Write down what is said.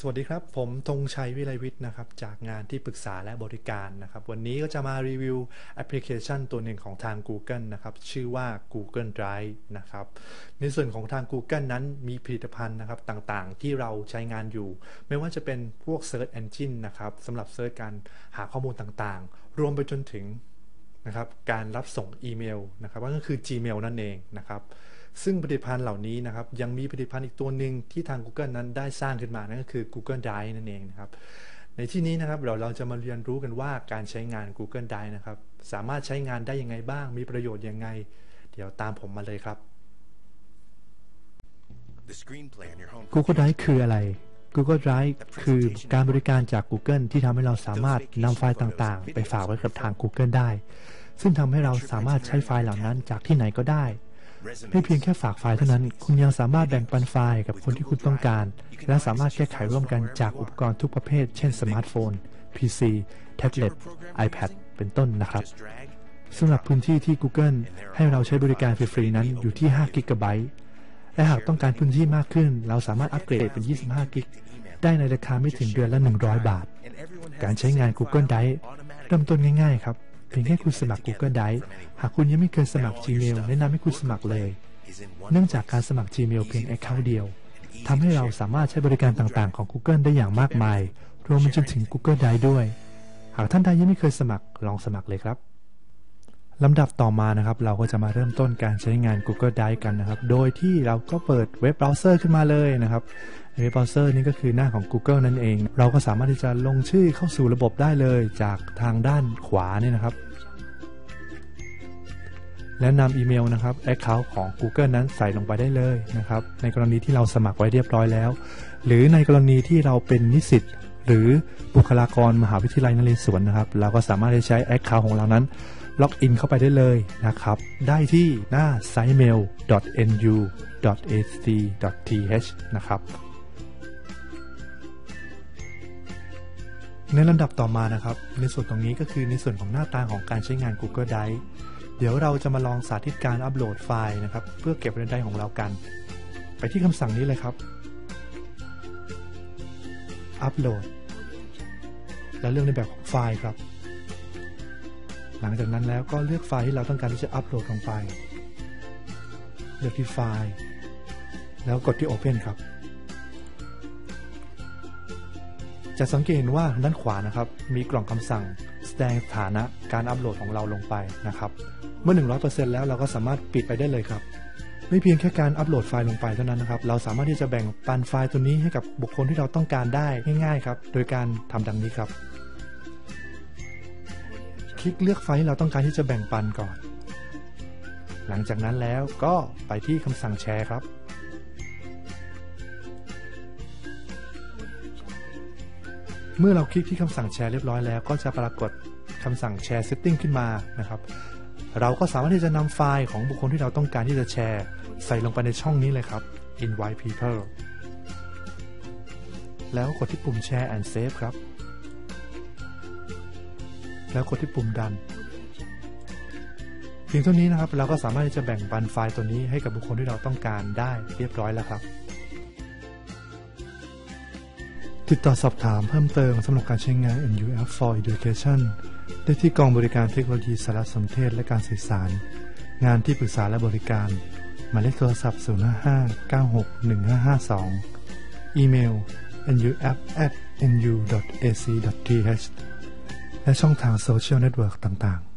สวัสดีครับ ผมธงชัยวิไลวิทย์นะครับ จากงานที่ปรึกษาและบริการนะครับ วันนี้ก็จะมารีวิวแอปพลิเคชันตัวหนึ่งของทาง Google นะครับ ชื่อว่า Google Drive นะครับ ในส่วนของทาง Google นั้นมีผลิตภัณฑ์นะครับต่างๆ ที่เราใช้งานอยู่ ไม่ว่าจะเป็นพวก Search Engine นะครับสำหรับเซิร์ชการหาข้อมูลต่างๆ รวมไปจนถึงนะครับการรับส่งอีเมลนะครับก็คือ Gmail นั่นเองนะครับ ซึ่งผลิตภัณฑ์เหล่านี้นะครับยังมีผลิตภัณฑ์อีกตัวหนึ่งที่ทาง Google นั้นได้สร้างขึ้นมานั่นก็คือ Google Drive นั่นเองนะครับในที่นี้นะครับเราเราจะมาเรียนรู้กันว่าการใช้งาน Google Drive นะครับสามารถใช้งานได้ยังไงบ้าง มีประโยชน์ยังไง เดี๋ยวตามผมมาเลยครับ The screenplay on your home Google Drive คืออะไร Google Drive คือการบริการจาก Google ที่ทำให้เราสามารถนำไฟล์ต่างๆ ไปฝากไว้กับทาง Google ได้ ซึ่งทำให้เราสามารถใช้ไฟล์เหล่านั้นจากที่ไหนก็ได้ ไม่เพียงแค่ฝากไฟล์เท่านั้น คุณยังสามารถแบ่งปันไฟล์กับคนที่คุณต้องการ และสามารถแก้ไขร่วมกันจากอุปกรณ์ทุกประเภท เช่นสมาร์ทโฟน PC แท็บเล็ต iPad เป็นต้นนะครับสำหรับพื้นที่ที่ Google ให้เราใช้บริการฟรีๆนั้นอยู่ที่5กิกะไบต์และหากต้องการพื้นที่มากขึ้น เราสามารถอัปเกรดเป็น 25 กิก ได้ในราคาไม่ถึงเดือนละ 100 บาท การใช้งาน Google Drive เริ่มต้นง่ายๆครับ เพียงแค่คุณสมัคร Google Drive หากคุณยังไม่เคยสมัคร Gmail แนะนำให้คุณสมัครเลย เนื่องจากการสมัคร Gmail เพียง Account เดียวทำให้เราสามารถใช้บริการต่างๆ ของ Google ได้อย่างมากมาย รวมไปจนถึง Google Drive ด้วย หากท่านใดยังไม่เคยสมัครลองสมัครเลยครับ ลำดับต่อมานะครับ เราก็จะมาเริ่มต้นการใช้งาน Google Drive กันนะครับ โดยที่เราก็เปิดเว็บเบราว์เซอร์ขึ้นมาเลยนะครับเว็บเบราว์เซอร์นี่ก็คือหน้าของ Google นั่นเอง เราก็สามารถที่จะลงชื่อเข้าสู่ระบบได้เลยจากทางด้านขวาเนี่ยนะครับ และนำอีเมลนะครับ Account ของ Google นั้นใส่ลงไปได้เลยนะครับ ในกรณีที่เราสมัครไว้เรียบร้อยแล้ว หรือในกรณีที่เราเป็นนิสิตหรือบุคลากรมหาวิทยาลัยนเรศวรนะครับ เราก็สามารถที่จะใช้ Account ของเรานั้น ล็อกอินเข้าไปได้เลยนะครับ ได้ที่หน้า sitemail.nu.ac.th นะครับในลำดับต่อมานะครับ ในส่วนตรงนี้ก็คือในส่วนของหน้าตาของการใช้งาน Google Drive เดี๋ยวเราจะมาลองสาธิตการอัปโหลดไฟล์นะครับ เพื่อเก็บไว้ในไดร์ของเรากัน ไปที่คำสั่งนี้เลยครับ อัปโหลด และเลือกในแบบของไฟล์ครับ หลังจากนั้นแล้วก็เลือกไฟล์ที่เราต้องการที่จะอัปโหลดลงไป เลือกที่ไฟล์ แล้วกดที่ Open ครับ จะสังเกตเห็นว่าด้านขวานะครับ มีกล่องคำสั่ง แสดงสถานะการอัปโหลดของเราลงไปนะครับ เมื่อ 100%แล้วเราก็สามารถปิดไปได้เลยครับ ไม่เพียงแค่การอัปโหลดไฟล์ลงไปเท่านั้นนะครับ เราสามารถที่จะแบ่งปันไฟล์ตัวนี้ให้กับบุคคลที่เราต้องการได้ง่ายๆครับ โดยการทำดังนี้ครับ คลิกเลือกไฟล์ที่เราต้องการที่จะแบ่งปันก่อน หลังจากนั้นแล้วก็ไปที่คำสั่งแชร์ครับ เมื่อเราคลิกที่คำสั่งแชร์เรียบร้อยแล้ว ก็จะปรากฏคำสั่งแชร์ setting ขึ้นมานะครับเราก็สามารถที่จะนำไฟล์ของบุคคลที่เราต้องการที่จะแชร์ ใส่ลงไปในช่องนี้เลยครับ invite people แล้วกดที่ปุ่มแชร์ and save ครับ แล้วกดที่ปุ่มดัน เพียงเท่านี้นะครับ เราก็สามารถที่จะแบ่งปันไฟล์ตัวนี้ให้กับบุคคลที่เราต้องการได้เรียบร้อยแล้วครับ ติดต่อสอบถามเพิ่มเติมสำหรับการใช้งาน NUF for Education ได้ที่กองบริการเทคโนโลยีสารสนเทศและการสื่อสาร งานที่ปรึกษาและบริการหมายเลขโทรศัพท์ 055 96 1552 อีเมล nuf at nu.ac.th และช่องทางโซเชียลเน็ตเวิร์กต่างๆ